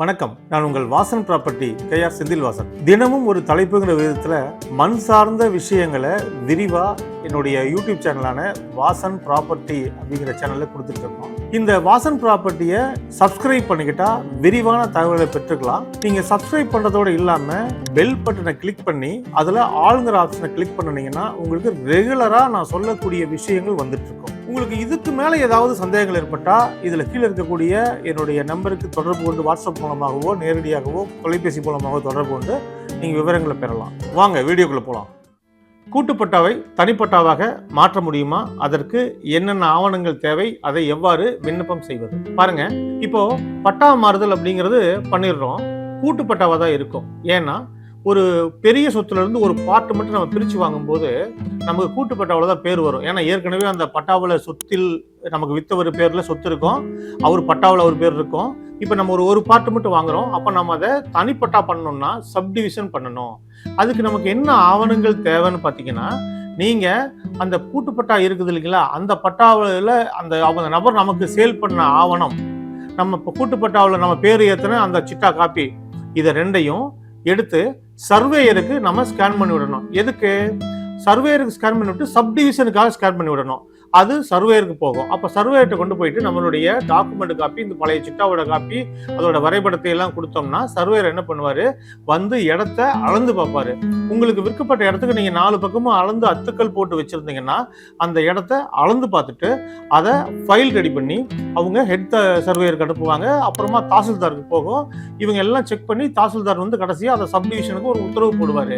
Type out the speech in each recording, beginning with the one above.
வணக்கம். நான் உங்கள் Vasan property K R Senthil Vasan தினமும் ஒரு தலைப்புங்கிற விதத்தில் மண் சார்ந்த விஷயங்களை விரிவாக என்னுடைய யூடியூப் சேனலான வாசன் ப்ராப்பர்ட்டி அப்படிங்கிற சேனலில் கொடுத்துருக்கோம் இந்த வாசன் ப்ராப்பர்ட்டியை சப்ஸ்கிரைப் பண்ணிக்கிட்டா விரிவான தகவலை பெற்றுக்கலாம். நீங்கள் சப்ஸ்கிரைப் பண்ணுறதோடு இல்லாமல் பெல் பட்டனை கிளிக் பண்ணி அதில் ஆளுங்கிற ஆப்ஷனை கிளிக் பண்ணினீங்கன்னா உங்களுக்கு ரெகுலராக நான் சொல்லக்கூடிய விஷயங்கள் வந்துட்டு உங்களுக்கு இதுக்கு மேலே ஏதாவது சந்தேகங்கள் ஏற்பட்டால் இதில் கீழே இருக்கக்கூடிய என்னுடைய நம்பருக்கு தொடர்பு கொண்டு வாட்ஸ்அப் மூலமாகவோ நேரடியாகவோ தொலைபேசி மூலமாகவோ தொடர்பு கொண்டு நீங்கள் விவரங்களை பெறலாம். வாங்க வீடியோக்குள்ளே போகலாம் கூட்டுப்பட்டாவை தனிப்பட்டாவாக மாற்ற முடியுமா? அதற்கு என்னென்ன ஆவணங்கள் தேவை? அதை எவ்வாறு விண்ணப்பம் செய்வது? பாருங்க இப்போ பட்டா மாறுதல் அப்படிங்கிறது பண்ணிடுறோம். கூட்டுப்பட்டாவாக தான் இருக்கும். ஏன்னா ஒரு பெரிய சொத்துலேருந்து ஒரு பாட்டு மட்டும் நம்ம பிரித்து வாங்கும்போது நமக்கு கூட்டு பட்டாவில் தான் பேர் வரும். ஏன்னா ஏற்கனவே அந்த பட்டாவில் சொத்தில் நமக்கு வித்தவர் பேரில் சொத்து இருக்கும். அவர் பட்டாவில் ஒரு பேர் இருக்கும். இப்போ நம்ம ஒரு ஒரு பாட்டு மட்டும் வாங்குறோம். அப்போ நம்ம அதை தனிப்பட்டா பண்ணணும்னா சப்டிவிஷன் பண்ணணும். அதுக்கு நமக்கு என்ன ஆவணங்கள் தேவைன்னு பார்த்தீங்கன்னா நீங்கள் அந்த கூட்டுப்பட்டா இருக்குது இல்லைங்களா? அந்த பட்டாவில் அந்த அவங்க நபர் நமக்கு சேல் பண்ண ஆவணம். நம்ம இப்போ கூட்டுப்பட்டாவில் நம்ம பேர் ஏற்றின அந்த சிட்டா காப்பி இதை ரெண்டையும் எடுத்து சர்வேயருக்கு நம்ம ஸ்கேன் பண்ணி விடணும். எதுக்கு? சர்வேயருக்கு ஸ்கேன் பண்ணி விட்டு சப்டிவிஷனுக்காக ஸ்கேன் பண்ணி விடணும். அது சர்வேயருக்கு போகும். அப்போ சர்வேயர்கிட்ட கொண்டு போயிட்டு நம்மளுடைய டாக்குமெண்ட் காப்பி இந்த பழைய சிட்டாவோட காப்பி அதோட வரைபடத்தை எல்லாம் கொடுத்தோம்னா சர்வேயர் என்ன பண்ணுவார்? வந்து இடத்த அளந்து பார்ப்பாரு. உங்களுக்கு விற்கப்பட்ட இடத்துக்கு நீங்கள் நாலு பக்கமும் அளந்து அத்துக்கள் போட்டு வச்சுருந்தீங்கன்னா அந்த இடத்த அளந்து பார்த்துட்டு அதை ஃபைல் ரெடி பண்ணி அவங்க ஹெட் சர்வேயருக்கு அனுப்புவாங்க. அப்புறமா தாசில்தாருக்கு போகும். இவங்க எல்லாம் செக் பண்ணி தாசில்தார் வந்து கடைசியாக அதை சப்டிவிஷனுக்கு ஒரு உத்தரவு போடுவார்.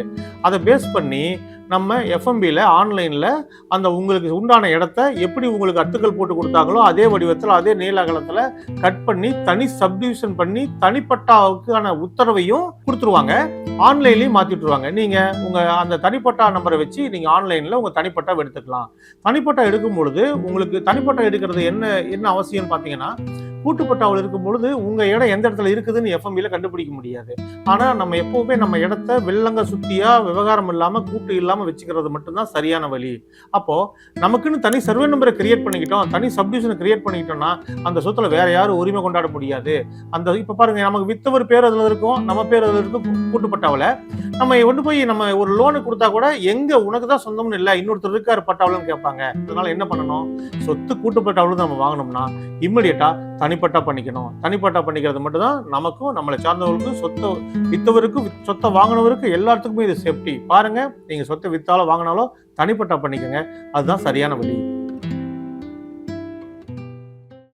அதை பேஸ் பண்ணி நம்ம எஃப்எம்பியில் ஆன்லைனில் அந்த உங்களுக்கு உண்டான இடத்த எப்படி உங்களுக்கு அத்துக்கள் போட்டு கொடுத்தாங்களோ அதே வடிவத்தில் அதே நீள அகலத்தில் கட் பண்ணி தனி சப்டிவிஷன் பண்ணி தனிப்பட்டாவுக்கான உத்தரவையும் கொடுத்துருவாங்க. ஆன்லைன்லேயும் மாற்றி விட்டுருவாங்க நீங்கள் உங்கள் அந்த தனிப்பட்டா நம்பரை வச்சு நீங்கள் ஆன்லைனில் உங்கள் தனிப்பட்டா எடுத்துக்கலாம். தனிப்பட்டா எடுக்கும் பொழுது உங்களுக்கு தனிப்பட்டா எடுக்கிறது என்ன என்ன அவசியம்னு பார்த்தீங்கன்னா கூட்டுப்பட்டாவில் இருக்கும் பொழுது உங்க இடம் எந்த இடத்துல இருக்குதுன்னு எஃப்எம்இல கண்டுபிடிக்க முடியாது. ஆனா நம்ம எப்பவுமே நம்ம இடத்த வெள்ளங்க சுத்தியா விவகாரம் இல்லாம கூட்டு இல்லாம வச்சுக்கிறது மட்டும்தான் சரியான வழி. அப்போ நமக்குன்னு தனி சர்வே நம்பரை கிரியேட் பண்ணிக்கிட்டோம். தனி சப்டிவிஷனை கிரியேட் பண்ணிக்கிட்டோம்னா அந்த சொத்துல வேற யாரும் உரிமை கொண்டாட முடியாது. அந்த இப்ப பாருங்க நமக்கு வித்தவர் பேர் அதுல இருக்கும் நம்ம பேர் அதுல இருக்கும் கூட்டுப்பட்டாவில். நம்ம கொண்டு போய் நம்ம ஒரு லோனு கொடுத்தா கூட எங்க உனக்கு தான் சொந்தம்னு இல்லை இன்னொருத்தர் இருக்காரு பட்டாவலன்னு கேட்பாங்க. அதனால என்ன பண்ணணும்? சொத்து கூட்டுப்பட்டாவில் நம்ம வாங்கினோம்னா இம்மிடியட்டா தனிப்பட்டா பண்ணிக்கணும். தனிப்பட்டா பண்ணிக்கிறது மட்டும்தான் நமக்கும் நம்மளை சார்ந்தவர்களுக்கும் சொத்தை வித்தவருக்கும் சொத்தை வாங்கினவருக்கு எல்லாத்துக்குமே இது சேஃப்டி பாருங்க நீங்க சொத்தை விற்றாலோ வாங்கினாலோ தனிப்பட்டா பண்ணிக்கோங்க. அதுதான் சரியான வழி.